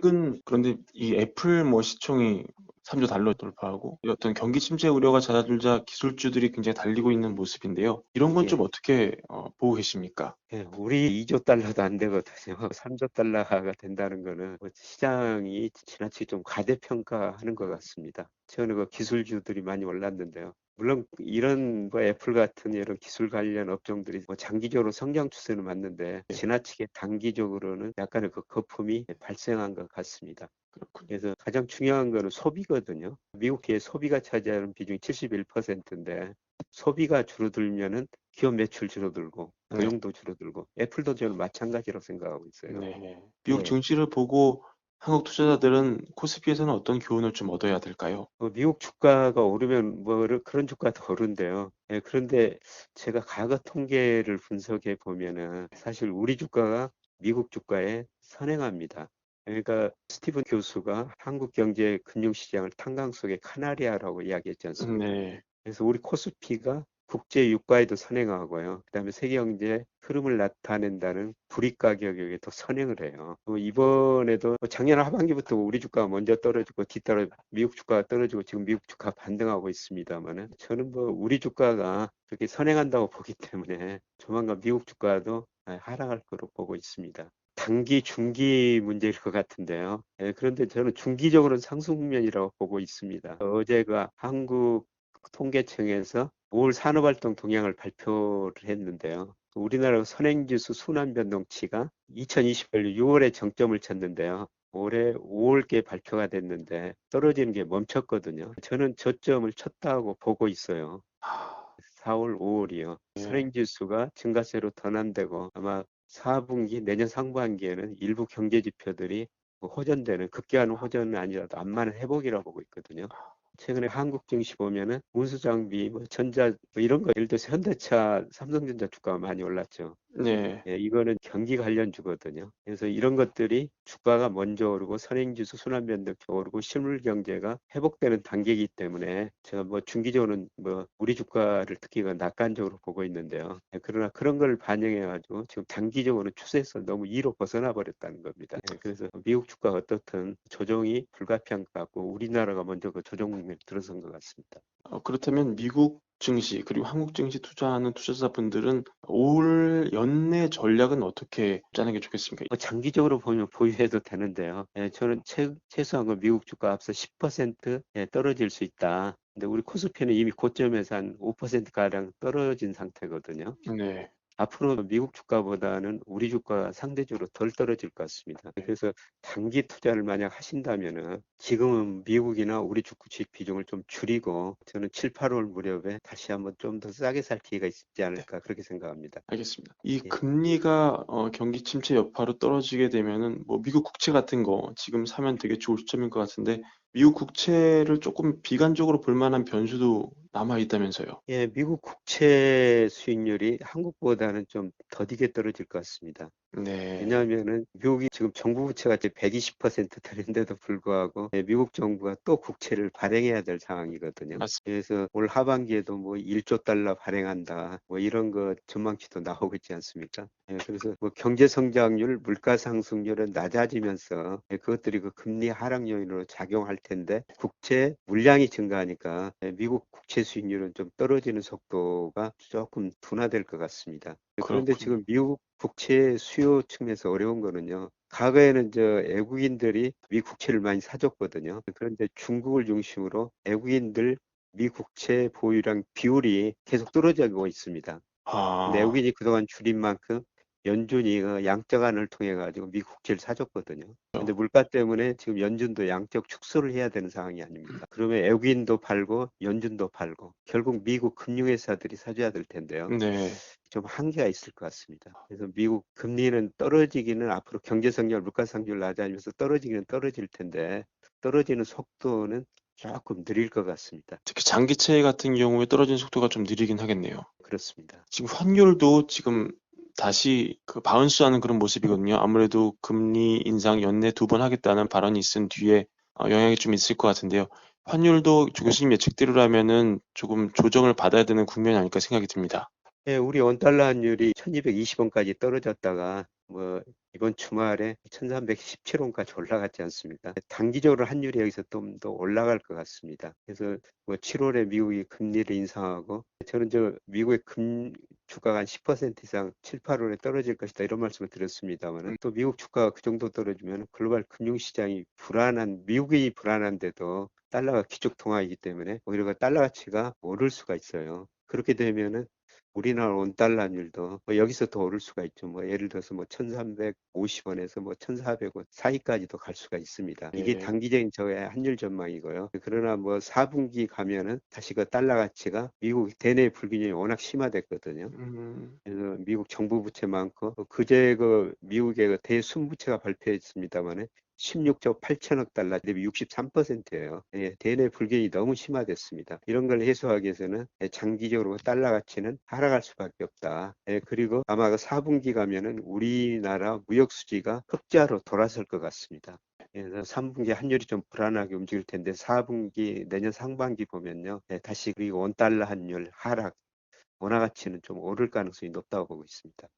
최근 그런데 이 애플 뭐 시총이 3조 달러 돌파하고 이 어떤 경기 침체 우려가 잦아들자 기술주들이 굉장히 달리고 있는 모습인데요. 이런 건 예. 좀 어떻게 어, 보고 계십니까? 예, 우리 2조 달러도 안 되거든요. 3조 달러가 된다는 거는 뭐 시장이 지나치게 좀 과대평가하는 것 같습니다. 저는 그 기술주들이 많이 올랐는데요. 물론 이런 뭐 애플 같은 이런 기술 관련 업종들이 뭐 장기적으로 성장 추세는 맞는데 예. 지나치게 단기적으로는 약간의 그 거품이 발생한 것 같습니다. 그렇군요. 그래서 가장 중요한 거는 소비거든요. 미국의 소비가 차지하는 비중이 71%인데 소비가 줄어들면은 기업 매출 줄어들고 네. 고용도 줄어들고 애플도 저는 마찬가지라고 생각하고 있어요. 네. 미국 예. 증시를 보고 한국 투자자들은 코스피에서는 어떤 교훈을 좀 얻어야 될까요? 어, 미국 주가가 오르면 뭐 르- 그런 주가도 오른대요. 예, 그런데 제가 과거 통계를 분석해 보면은 사실 우리 주가가 미국 주가에 선행합니다. 그러니까 스티븐 교수가 한국 경제 금융시장을 탄광 속의 카나리아라고 이야기했지 않습니까? 네. 그래서 우리 코스피가 국제 유가에도 선행하고요. 그다음에 세계 경제 흐름을 나타낸다는 불이 가격에 또 선행을 해요. 또 이번에도 뭐 작년 하반기부터 우리 주가가 먼저 떨어지고 뒤따라 미국 주가가 떨어지고 지금 미국 주가 반등하고 있습니다만은 저는 뭐 우리 주가가 그렇게 선행한다고 보기 때문에 조만간 미국 주가도 하락할 거로 보고 있습니다. 단기, 중기 문제일 것 같은데요. 예, 그런데 저는 중기적으로는 상승 국면이라고 보고 있습니다. 어제가 한국 통계청에서 5월 산업활동 동향을 발표를 했는데요. 우리나라 선행지수 순환 변동치가 2021년 6월에 정점을 쳤는데요. 올해 5월께 발표가 됐는데 떨어지는 게 멈췄거든요. 저는 저점을 쳤다고 보고 있어요. 4월, 5월이요. 예. 선행지수가 증가세로 전환되고 아마 4분기 내년 상반기에는 일부 경제 지표들이 뭐 호전되는 급격한 호전은 아니라도 안만한 회복이라고 보고 있거든요. 최근에 한국 증시 보면은 운수 장비, 뭐 전자 뭐 이런 거 예를 들어서 현대차, 삼성전자 주가가 많이 올랐죠. 네. 예, 이거는 경기 관련 주거든요. 그래서 이런 것들이 주가가 먼저 오르고 선행지수 순환변동치 오르고 실물 경제가 회복되는 단계이기 때문에 제가 뭐 중기적으로는 뭐 우리 주가를 특히 그 낙관적으로 보고 있는데요. 예, 그러나 그런 걸 반영해가지고 지금 단기적으로는 추세에서 너무 2로 벗어나 버렸다는 겁니다. 예, 그래서 미국 주가가 어떻든 조정이 불가피한 것 같고 우리나라가 먼저 그 조정 국면에 들어선 것 같습니다. 어, 그렇다면 미국 증시 그리고 한국 증시 투자하는 투자자분들은 올 연내 전략은 어떻게 짜는 게 좋겠습니까? 뭐 장기적으로 보면 보유해도 되는데요. 예, 저는 최, 최소한 그 미국 주가 앞서 10% 예, 떨어질 수 있다. 근데 우리 코스피는 이미 고점에서 한 5% 가량 떨어진 상태거든요. 네. 앞으로 미국 주가보다는 우리 주가가 상대적으로 덜 떨어질 것 같습니다. 그래서 단기 투자를 만약 하신다면은 지금은 미국이나 우리 주식 비중을 좀 줄이고 저는 7, 8월 무렵에 다시 한번 좀 더 싸게 살 기회가 있지 않을까 그렇게 생각합니다. 알겠습니다. 이 예. 금리가 어, 경기 침체 여파로 떨어지게 되면은 뭐 미국 국채 같은 거 지금 사면 되게 좋을 시점인 것 같은데 미국 국채를 조금 비관적으로 볼 만한 변수도 남아 있다면서요. 예, 미국 국채 수익률이 한국보다는 좀 더디게 떨어질 것 같습니다. 네. 왜냐하면은 미국이 지금 정부 부채가 이제 120% 되는데도 불구하고 예, 미국 정부가 또 국채를 발행해야 될 상황이거든요. 맞습니다. 그래서 올 하반기에도 뭐 1조 달러 발행한다 뭐 이런 거 전망치도 나오고 있지 않습니까? 예, 그래서 뭐 경제 성장률, 물가 상승률은 낮아지면서 예, 그것들이 그 금리 하락 요인으로 작용할 텐데 국채 물량이 증가하니까 예, 미국 국채 수익률은 좀 떨어지는 속도가 조금 둔화될 것 같습니다. 그런데 그렇군요. 지금 미국 국채 수요 측면에서 어려운 거는요. 과거에는 저 외국인들이 미 국채를 많이 사줬거든요. 그런데 중국을 중심으로 외국인들 미 국채 보유량 비율이 계속 떨어지고 있습니다. 아, 근데 외국인이 그동안 줄인 만큼 연준이 그 양적완을 통해 가지고 미 국채를 사줬거든요. 근데 물가 때문에 지금 연준도 양적 축소를 해야 되는 상황이 아닙니다. 그러면 외국인도 팔고 연준도 팔고 결국 미국 금융회사들이 사줘야 될 텐데요. 네. 좀 한계가 있을 것 같습니다. 그래서 미국 금리는 떨어지기는 앞으로 경제 성장, 물가 상승률 낮아지면서 떨어지기는 떨어질 텐데 떨어지는 속도는 조금 느릴 것 같습니다. 특히 장기채 같은 경우에 떨어지는 속도가 좀 느리긴 하겠네요. 그렇습니다. 지금 환율도 지금 다시 그 바운스하는 그런 모습이거든요. 아무래도 금리 인상 연내 두 번 하겠다는 발언이 있은 뒤에 어, 영향이 좀 있을 것 같은데요. 환율도 조 교수님 예측대로라면은 조금 조정을 받아야 되는 국면이 아닐까 생각이 듭니다. 예, 우리 원달러 환율이 1220원까지 떨어졌다가 뭐 이번 주말에 1317원까지 올라갔지 않습니까? 단기적으로 환율이 여기서 좀 더 올라갈 것 같습니다. 그래서 뭐 7월에 미국이 금리를 인상하고 저는 저 미국의 금 주가가 한 10% 이상 7, 8월에 떨어질 것이다 이런 말씀을 드렸습니다만 또 미국 주가가 그 정도 떨어지면 글로벌 금융시장이 불안한 미국이 불안한데도 달러가 기축 통화이기 때문에 오히려 그 달러 가치가 오를 수가 있어요. 그렇게 되면은 우리나라 원달러율도 뭐 여기서 더 오를 수가 있죠. 뭐 예를 들어서 뭐 1350원에서 뭐 1400원 사이까지도 갈 수가 있습니다. 이게 네. 단기적인 저의 환율 전망이고요. 그러나 뭐 4분기 가면은 다시 그 달러 가치가 미국 대내 불균형이 워낙 심화됐거든요. 음, 그래서 미국 정부 부채 많고 어, 그제 그 미국의 그 대순부채가 발표했습니다만은 16조 8천억 달러 대비 63%예요. 예, 대내 불균이 너무 심화됐습니다. 이런 걸 해소하기 위해서는 예, 장기적으로 달러 가치는 하락할 수밖에 없다. 예, 그리고 아마 그 4분기 가면은 우리나라 무역 수지가 흑자로 돌아설 것 같습니다. 그래서 3분기 환율이 좀 불안하게 움직일 텐데 4분기 내년 상반기 보면요. 예, 다시 그리고 원달러 환율 하락 원화 가치는 좀 오를 가능성이 높다고 보고 있습니다.